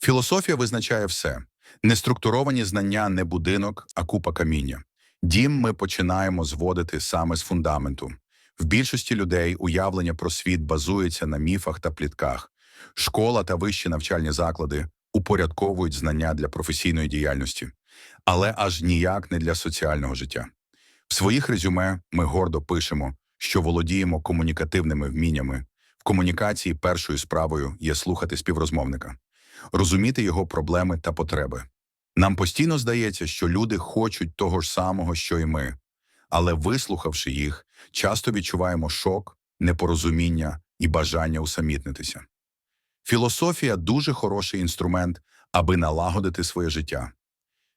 Філософія визначає все. Неструктуровані знання не будинок, а купа каміння. Дім ми починаємо зводити саме з фундаменту. В більшості людей уявлення про світ базується на міфах та плітках. Школа та вищі навчальні заклади упорядковують знання для професійної діяльності, але аж ніяк не для соціального життя. В своїх резюме ми гордо пишемо, що володіємо комунікативними вміннями. В комунікації першою справою є слухати співрозмовника, розуміти його проблеми та потреби. Нам постійно здається, що люди хочуть того ж самого, що і ми, але вислухавши їх, часто відчуваємо шок, непорозуміння і бажання усамітнитися. Філософія дуже хороший інструмент, аби налагодити своє життя.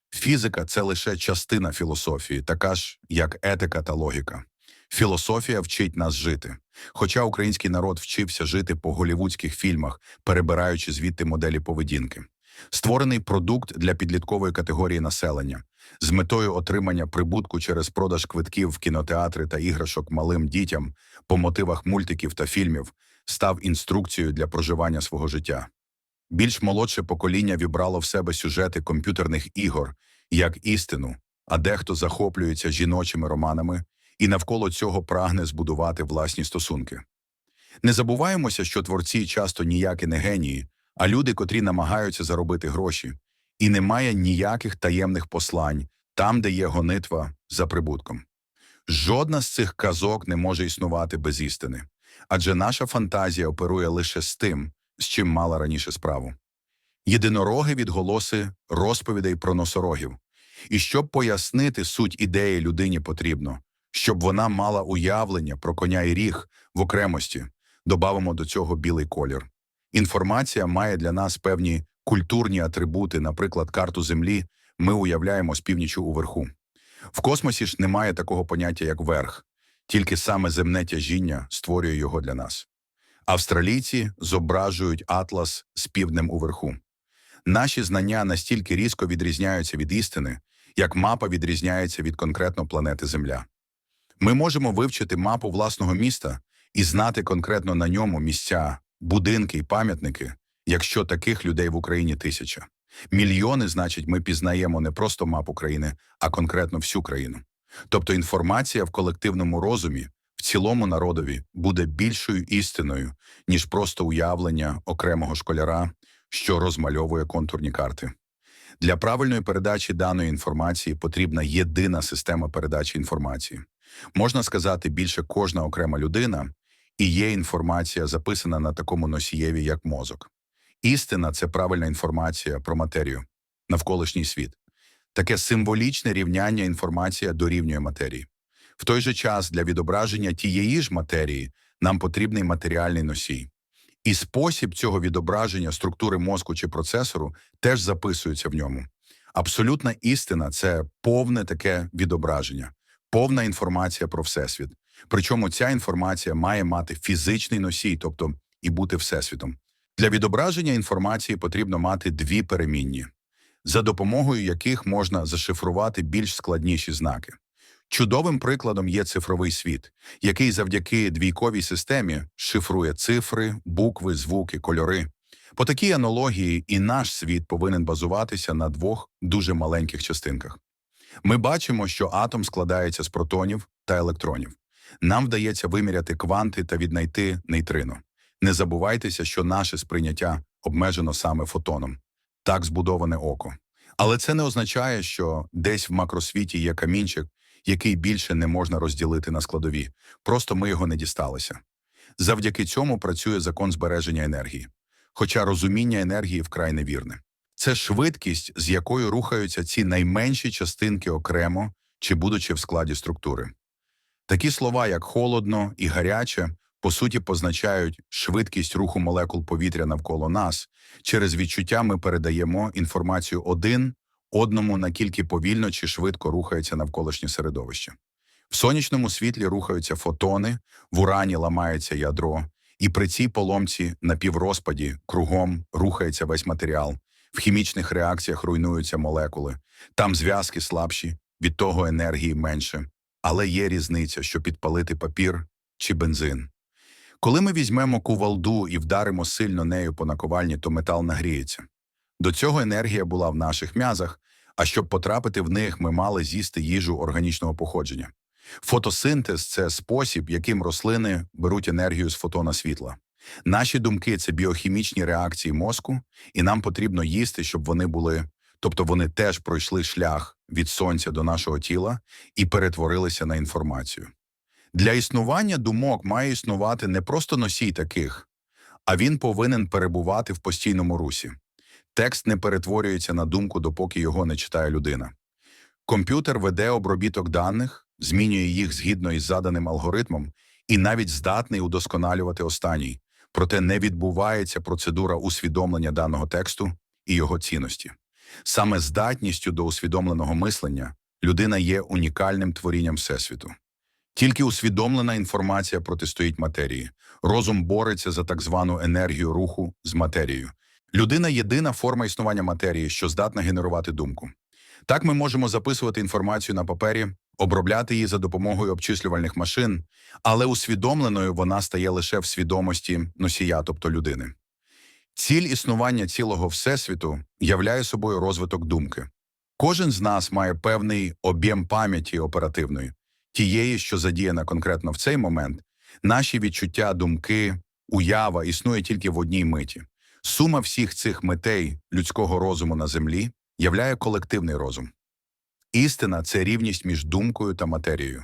Фізика це лише частина філософії, така ж, як етика та логіка. Філософія вчить нас жити. Хоча український народ вчився жити по голівудських фільмах, перебираючи звідти моделі поведінки. Створений продукт для підліткової категорії населення з метою отримання прибутку через продаж квитків в кінотеатри та іграшок малим дітям по мотивах мультиків та фільмів став інструкцією для проживання свого життя. Більш молодше покоління вібрало в себе сюжети комп'ютерних ігор як істину, а дехто захоплюється жіночими романами і навколо цього прагне збудувати власні стосунки. Не забуваємося, що творці часто ніякі не генії, а люди, котрі намагаються заробити гроші, і немає ніяких таємних послань там, де є гонитва за прибутком. Жодна з цих казок не може існувати без істини, адже наша фантазія оперує лише з тим, з чим мала раніше справу. Єдинороги відголоси розповідей про носорогів. І щоб пояснити суть ідеї людині потрібно, щоб вона мала уявлення про коня і ріг в окремості, добавимо до цього білий колір. Інформація має для нас певні культурні атрибути, наприклад, карту Землі ми уявляємо з північю уверху. В космосі ж немає такого поняття, як верх, тільки саме земне тяжіння створює його для нас. Австралійці зображують атлас з півднем уверху. Наші знання настільки різко відрізняються від істини, як мапа відрізняється від конкретно планети Земля. Ми можемо вивчити мапу власного міста і знати конкретно на ньому місця, будинки і пам'ятники, якщо таких людей в Україні тисяча. Мільйони, значить, ми пізнаємо не просто мапу країни, а конкретно всю країну. Тобто інформація в колективному розумі, в цілому народові, буде більшою істиною, ніж просто уявлення окремого школяра, що розмальовує контурні карти. Для правильної передачі даної інформації потрібна єдина система передачі інформації. Можна сказати, більше кожна окрема людина, і є інформація, записана на такому носієві, як мозок. Істина це правильна інформація про матерію, навколишній світ. Таке символічне рівняння інформація дорівнює матерії. В той же час для відображення тієї ж матерії нам потрібний матеріальний носій. І спосіб цього відображення структури мозку чи процесору теж записується в ньому. Абсолютна істина це повне таке відображення, повна інформація про всесвіт. Причому ця інформація має мати фізичний носій, тобто і бути всесвітом. Для відображення інформації потрібно мати дві перемінні, за допомогою яких можна зашифрувати більш складніші знаки. Чудовим прикладом є цифровий світ, який завдяки двійковій системі шифрує цифри, букви, звуки, кольори. По такій аналогії і наш світ повинен базуватися на двох дуже маленьких частинках. Ми бачимо, що атом складається з протонів та електронів. Нам вдається виміряти кванти та віднайти нейтрино. Не забувайтеся, що наше сприйняття обмежено саме фотоном. Так збудоване око. Але це не означає, що десь в макросвіті є камінчик, який більше не можна розділити на складові. Просто ми його не дісталися. Завдяки цьому працює закон збереження енергії. Хоча розуміння енергії вкрай невірне. Це швидкість, з якою рухаються ці найменші частинки окремо чи будучи в складі структури. Такі слова, як холодно і гаряче, по суті позначають швидкість руху молекул повітря навколо нас. Через відчуття ми передаємо інформацію один одному, наскільки повільно чи швидко рухається навколишнє середовище. В сонячному світлі рухаються фотони, в урані ламається ядро, і при цій поломці на піврозпаді кругом рухається весь матеріал. В хімічних реакціях руйнуються молекули, там зв'язки слабші, від того енергії менше. Але є різниця, що підпалити папір чи бензин. Коли ми візьмемо кувалду і вдаримо сильно нею по наковальні, то метал нагріється. До цього енергія була в наших м'язах, а щоб потрапити в них, ми мали з'їсти їжу органічного походження. Фотосинтез це спосіб, яким рослини беруть енергію з фотона світла. Наші думки це біохімічні реакції мозку, і нам потрібно їсти, щоб вони були, тобто вони теж пройшли шлях від сонця до нашого тіла і перетворилися на інформацію. Для існування думок має існувати не просто носій таких, а він повинен перебувати в постійному русі. Текст не перетворюється на думку, допоки його не читає людина. Комп'ютер веде обробіток даних, змінює їх згідно із заданим алгоритмом і навіть здатний удосконалювати останній, проте не відбувається процедура усвідомлення даного тексту і його цінності. Саме здатністю до усвідомленого мислення людина є унікальним творінням Всесвіту. Тільки усвідомлена інформація протистоїть матерії. Розум бореться за так звану енергію руху з матерією. Людина єдина форма існування матерії, що здатна генерувати думку. Так ми можемо записувати інформацію на папері, обробляти її за допомогою обчислювальних машин, але усвідомленою вона стає лише в свідомості носія, тобто людини. Ціль існування цілого Всесвіту являє собою розвиток думки. Кожен з нас має певний об'єм пам'яті оперативної, тієї, що задіяна конкретно в цей момент. Наші відчуття, думки, уява існує тільки в одній миті. Сума всіх цих митей людського розуму на землі являє колективний розум. Істина це рівність між думкою та матерією.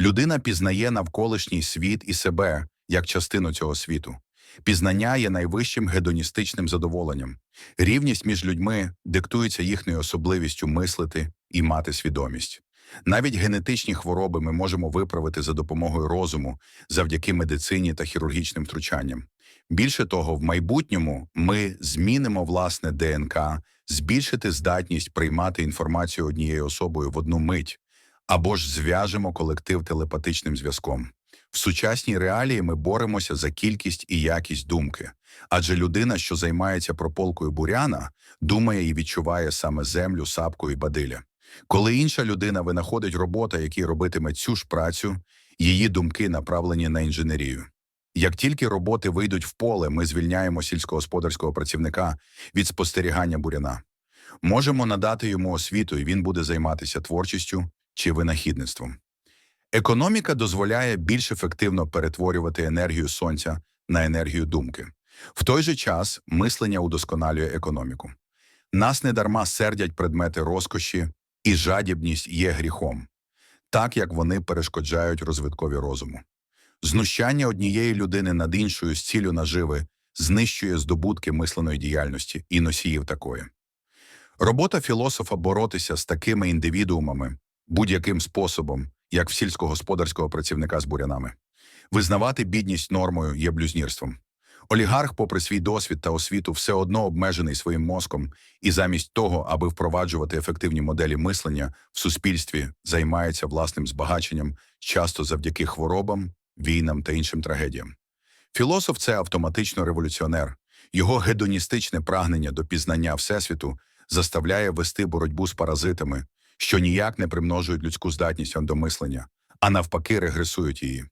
Людина пізнає навколишній світ і себе як частину цього світу. Пізнання є найвищим гедоністичним задоволенням. Рівність між людьми диктується їхньою особливістю мислити і мати свідомість. Навіть генетичні хвороби ми можемо виправити за допомогою розуму завдяки медицині та хірургічним втручанням. Більше того, в майбутньому ми змінимо власне ДНК, збільшити здатність приймати інформацію однією особою в одну мить, або ж зв'яжемо колектив телепатичним зв'язком. В сучасній реалії ми боремося за кількість і якість думки, адже людина, що займається прополкою буряна, думає і відчуває саме землю, сапку і бадиля. Коли інша людина винаходить робота, який робитиме цю ж працю, її думки направлені на інженерію. Як тільки роботи вийдуть в поле, ми звільняємо сільськогосподарського працівника від спостерігання буряна. Можемо надати йому освіту, і він буде займатися творчістю чи винахідництвом. Економіка дозволяє більш ефективно перетворювати енергію сонця на енергію думки. В той же час мислення удосконалює економіку. Нас недарма сердять предмети розкоші, і жадібність є гріхом, так як вони перешкоджають розвиткові розуму. Знущання однієї людини над іншою з цілю наживи знищує здобутки мисленої діяльності і носіїв такої. Робота філософа боротися з такими індивідуумами будь-яким способом, як в сільськогосподарського працівника з бурянами. Визнавати бідність нормою є блюзнірством. Олігарх, попри свій досвід та освіту, все одно обмежений своїм мозком і замість того, аби впроваджувати ефективні моделі мислення в суспільстві, займається власним збагаченням, часто завдяки хворобам, війнам та іншим трагедіям. Філософ це автоматично революціонер. Його гедоністичне прагнення до пізнання Всесвіту заставляє вести боротьбу з паразитами, що ніяк не примножують людську здатність до мислення, а навпаки регресують її.